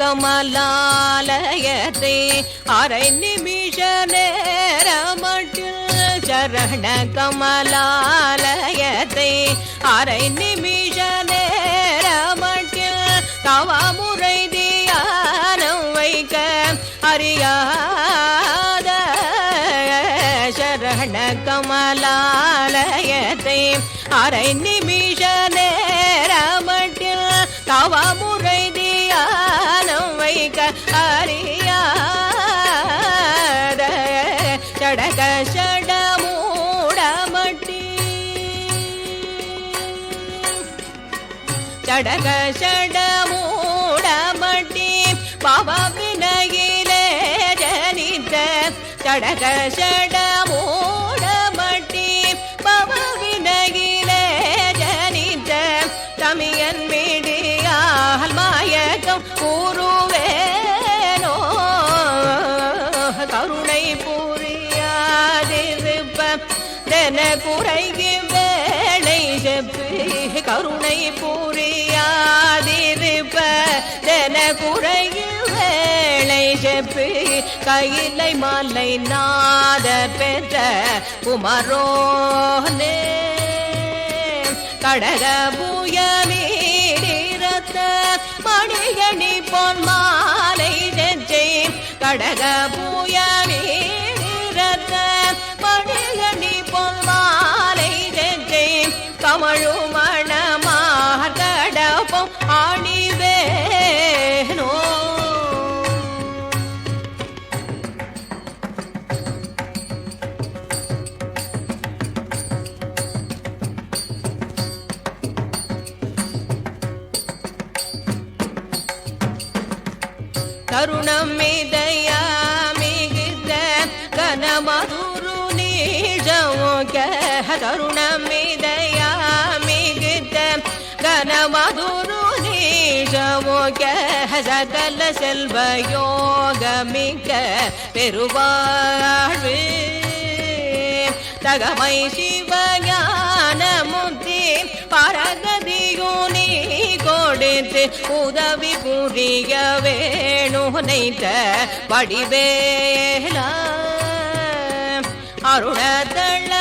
கமலாலயத்தை அரை நிமிஷ நேரமட்டில் சரண கமலாலயத்தை அரை நிமிஷ நேரமட்டில் தவமுறை தியானம் வைக்க அறியாத சரண கமலாலயத்தை அரை நிமிஷ நேரமட்டில் தியானம் வைக்க அறியாத சடக சட சடக சட மூடமட்டி பவ வினையிலே ஜனித்த சடக சட புரியாதிருப்ப தென குறைகி வேளை செப்பு கருணை புரியாதிருப்ப தென குறைகி வேளை செப்பு கையிலை மாலை நாத பெற்ற குமரோனே. கடக பூயமீரத்த மணிகணி பொன் மாலை நெஞ்சை கடக கமழுமண மார்கடப்பம் ஆணிவேனோ கருணம் செல்வ யோகமிக்க பெருவாழ்வு. தகமை சிவஞான முத்தி பரகதியோ நீ கொடுத்து உதவி புரிய வேணுனைத்த வடிவேலா. அருணதள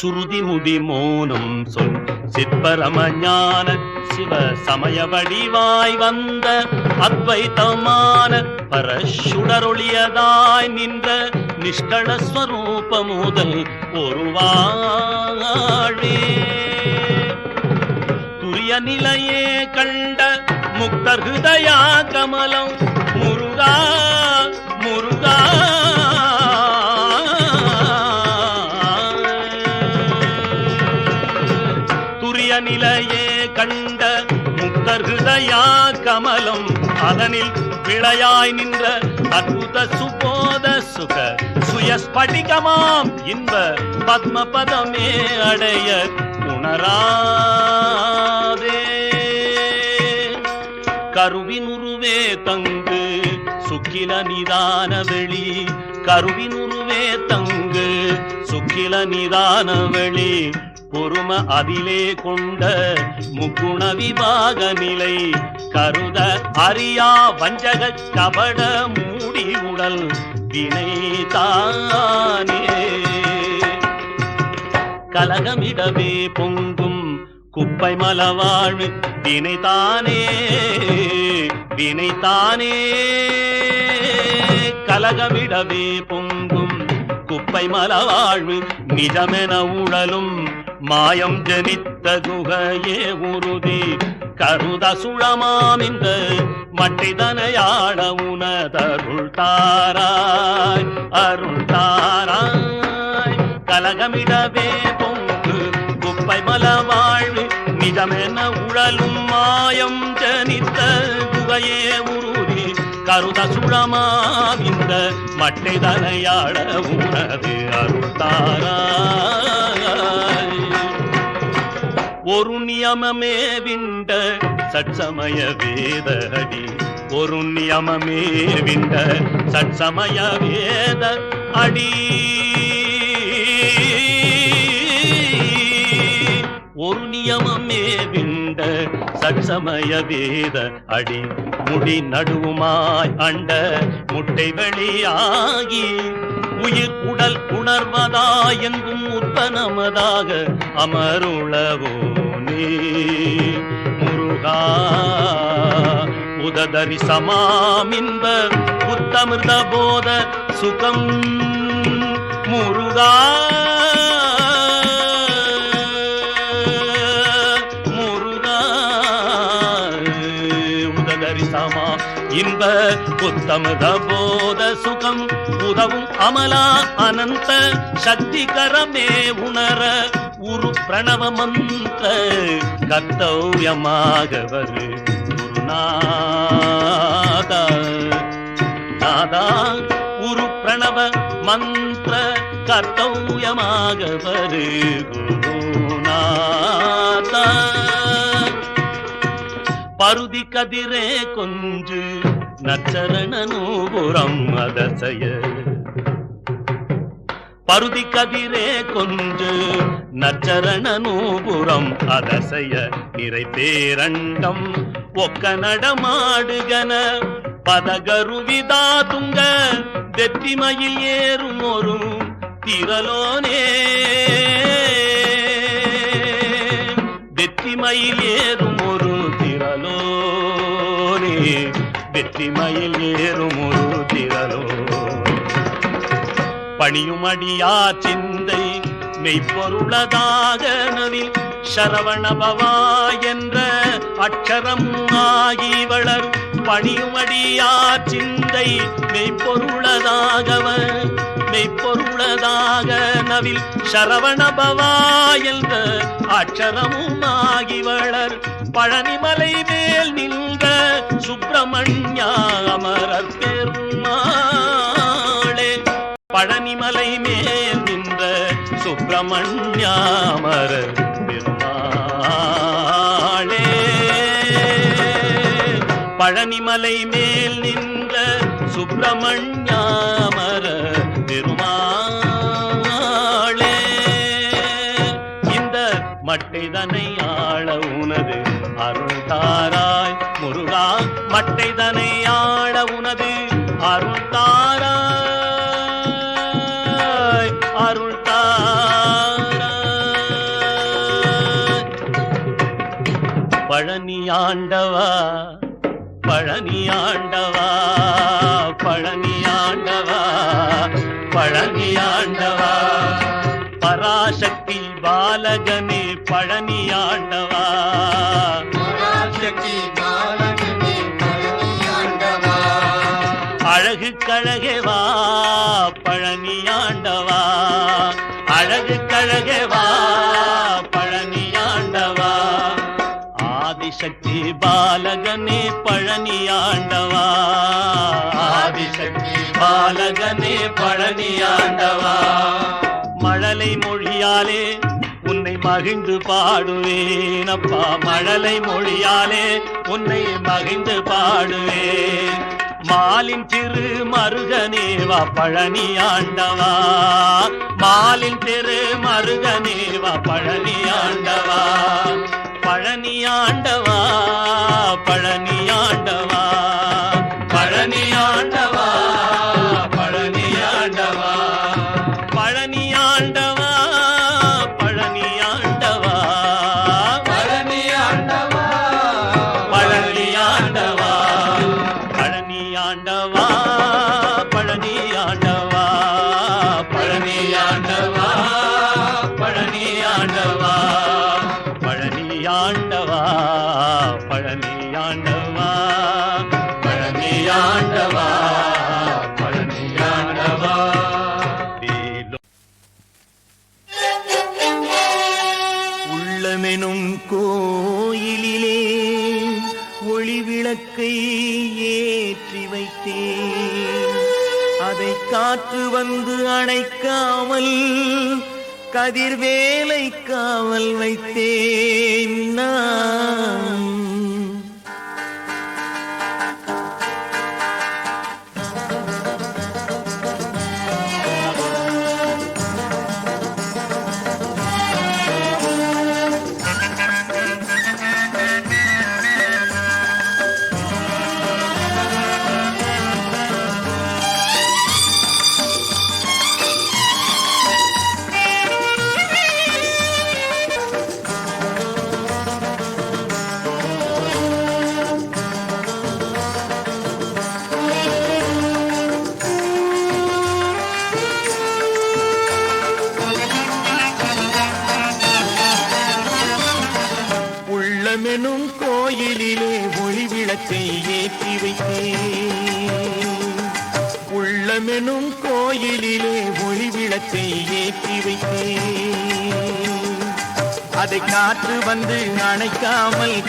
சுருதி முடி மோனும் சொல். சிற்பரமஞான சிவ சமய வடிவாய் வந்த அத்வைதமான பரசுடரொளியதாய் நின்ற நிஷ்கள ஸ்வரூப முதல் ஒரு துரிய நிலையே கண்ட முக்தர் ஹிருதயா கமலம். முருகா முருகா. முக்தர் கமலம். அதனில் விளையாய் நின்ற அற்புத சுபோத சுக சுயஸ்படிகமாம் இன்ப பத்ம பதமே அடைய உணராதே. கருவினுருவே தங்கு சுக்கில நிதான வெளி. கருவினுருவே தங்கு சுக்கில நிதான வெளி. பொறும அதிலே கொண்ட முக்குண விபாக நிலை கருத அறியா வஞ்சக கபட மூடி உடல் வினை தானே. கலகமிடவே பொங்கும் குப்பை மலவாழ்வு வினைதானே வினைதானே கலகமிடவே பொங்கும் குப்பை மலவாழ்வு நிஜமென உழலும் மாயம் ஜனித்த குகையே உறுதி கருத சுழமாம் இந்த மட்டிதனையாட உனதருள் தாராய் அருள் தாராய். கலகமிடவே பொங்கு குப்பை மல வாழ்வு நிஜமென உழலும் மாயம் ஜனித்த குகையே உறுதி கருத சுழமாம் இந்த மட்டிதனையாட உனது அருள் தாராய். ஒரு நியமமே விண்ட சட்சமய வேதடி ஒரு நியமமே விண்ட சட்சமய வேத அடி ஒரு நியமமே விண்ட சட்சமய வேத அடி முடி நடுவுமாய் அண்ட முட்டை வெளியாகி. உயிர் உடல் உணர்வதா எங்கும் உற்பனமதாக அமருளவோ நீ. முருகா உததரி சமாமின்ப புத்தமிர்த போத சுகம். முருகா இன்ப புத்தமிர்த போத சுகம். உதவும் அமலா அனந்த சக்தி கரமே உணர உரு பிரணவ மந்திர கர்த்தவ்யமாக குருநாதா. நாதா உரு பிரணவ மந்திர கர்த்தவ்யமாக குருநாதா. பருதி கதிரே கொஞ்சு நச்சரண நூபுரம் அதசய பருதி கதிரே கொஞ்சு நச்சரண நூபுரம் அதசய நிறை பேரண்டம் ஒக்க நடமாடுகன பதகருவிதா துங்க வெற்றிமையில் ஏறும் ஒரு திரலோனே வெற்றிமையில் ஏறும் ஒரு திரலோனே வெற்றிமையில் ஏறும் ஒரு பணியும் அடியா சிந்தை மெய்ப்பொருளதாக நவில் சரவணபவா என்ற அக்ஷரம் ஆகி வளர். பணியுமடியா சிந்தை மெய்ப்பொருளதாகவர் மெய்ப்பொருளதாக நவில் சரவணபவா என்ற அக்ஷரமும் ஆகி வளர். பழனிமலை மேல் நின்ற சுப்பிரமணியா அமரர் பெருமா பழனிமலை மேல் நின்ற சுப்பிரமணியாமர பெருமாளே. பழனிமலை மேல் நின்ற சுப்பிரமணியாமர பெருமாளே. இந்த மட்டைதனை ஆள உனது அருள்தாராய் முருகா. மட்டைதனை ஆள உனது அருள் ஆண்டவா பழனி ஆண்டவா பழனி ஆண்டவா பழனி ஆண்டவா. பராசக்தி பாலகனே பழனி ஆண்டவா. பராசக்தி பாலகனே பழனி ஆண்டவா. அழகு கழகே வா பழனி ஆண்டவா. அழகு கழகே ஆதிசக்தி பாலகனே பழனி ஆண்டவா. ஆதிசக்தி பாலகனே பழனி ஆண்டவா. மழலை மொழியாலே உன்னை மகிழ்ந்து பாடுவேன் அப்பா. மழலை மொழியாலே உன்னை மகிழ்ந்து பாடுவேன். மாலின் திரு மருகனேவா பழனி ஆண்டவா. மாலின் திரு மருகனேவா பழனி ஆண்டவா. பழனி ஆண்டவா பழனி ஆண்டவா பழனி ஆண்டவா பழனி ஆண்டவா பழனி ஆண்டவா உள்ளமெனும் கோயிலிலே ஒளிவிளக்கை ஏற்றி வைத்தேன். அதை காற்று வந்து அணைக்காமல் கதிர்வேலை காவல் வைத்தேன் நான்.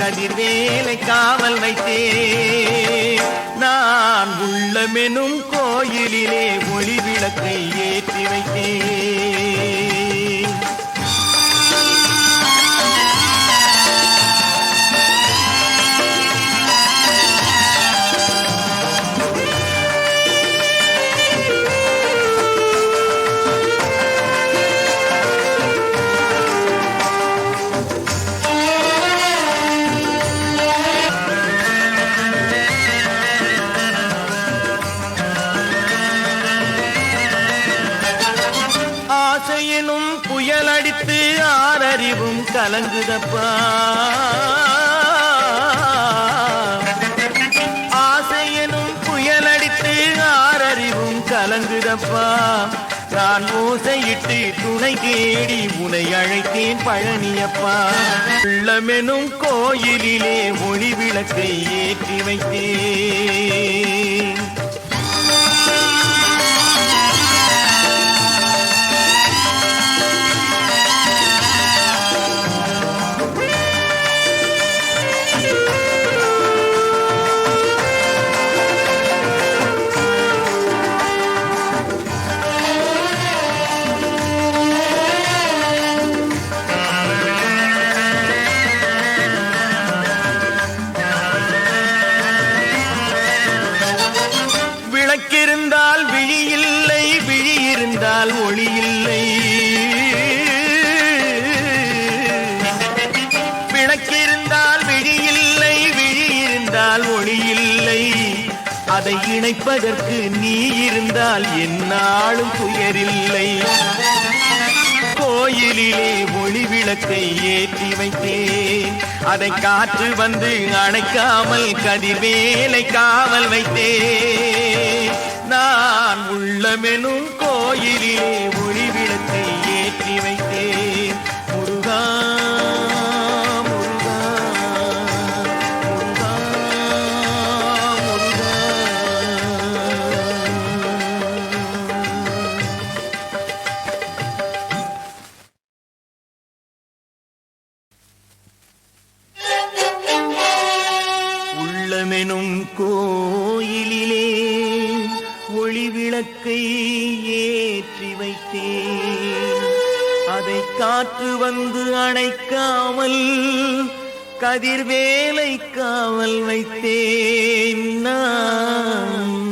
கதிர்வேலை காவல் வைத்தேன். நான் உள்ளமெனும் கோயிலிலே ஒளி விளக்கை ஏற்றி வைத்தேன். கலங்குதப்பா ஆசையனும் புயல் அடித்து ஆறறிவும் கலங்குதப்பா. நான் ஓசையிட்டு துணை தேடி உனை அழைத்தேன் பழனியப்பா. உள்ளமெனும் கோயிலிலே ஒளி விளக்கை ஏற்றி வைத்தேன். அதை இணைப்பதற்கு நீ இருந்தால் என்னாலும் துயரில்லை. கோயிலிலே ஒளி விளக்கை ஏற்றி வைத்தேன். அதை காற்று வந்து அணைக்காமல் கதிர்வேலை காவல் வைத்தேன். நான் உள்ளமெனும் கோயிலிலே ஒளி விளக்கை உள்ளமெனும் கோயிலிலே ஒளிவிளக்கை ஏற்றி வைத்தேன். அதை காற்று வந்து அணைக்காமல் கதிர்வேலை காவல் வைத்தேன் நான்.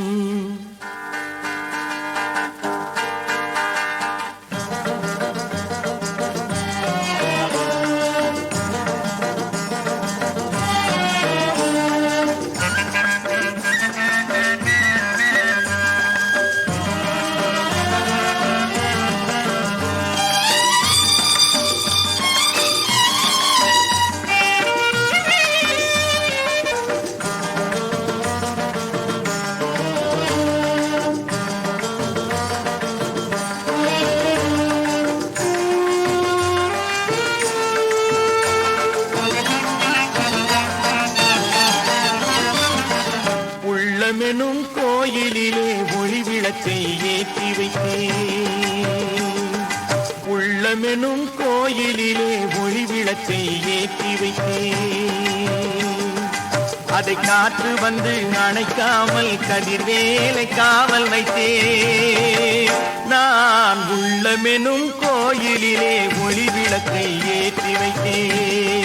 வந்து அணைக்காமல் கதிர்வேலை காவல் வைத்தே. நான் உள்ளமெனும் கோயிலிலே ஒளி விளக்கை ஏற்றி வைத்தேன்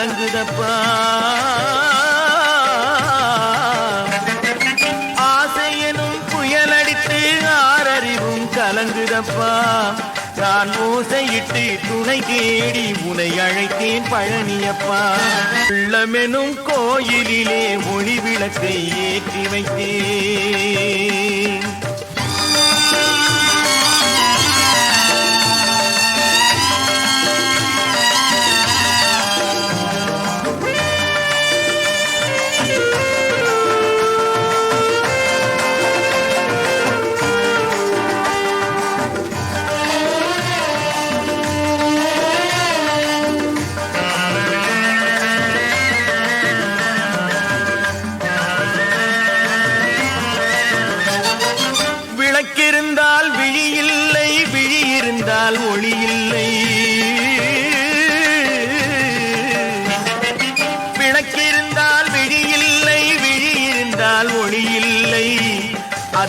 கலங்குதப்பா ஆசையனும் புயல் அடித்து ஆறறிவும் கலங்குதப்பா. நான் ஓசையிட்டு துணை தேடி உனை அழைத்தேன் பழனியப்பா. உள்ளமெனும் கோயிலிலே ஒளி விளக்கை ஏற்றி வைத்தேன்.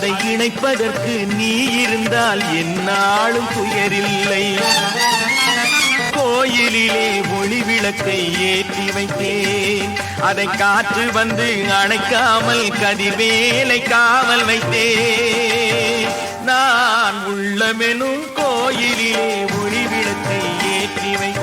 அதை இணைப்பதற்கு நீ இருந்தால் என்னாலும் துயரில்லை. கோயிலிலே ஒளி விளக்கை ஏற்றி வைத்தேன். அதை காற்று வந்து அணைக்காமல் கதிர்வேலை காவல் வைத்தேன். நான் உள்ளமெனும் கோயிலிலே ஒளி விளக்கை ஏற்றி வைத்தேன்.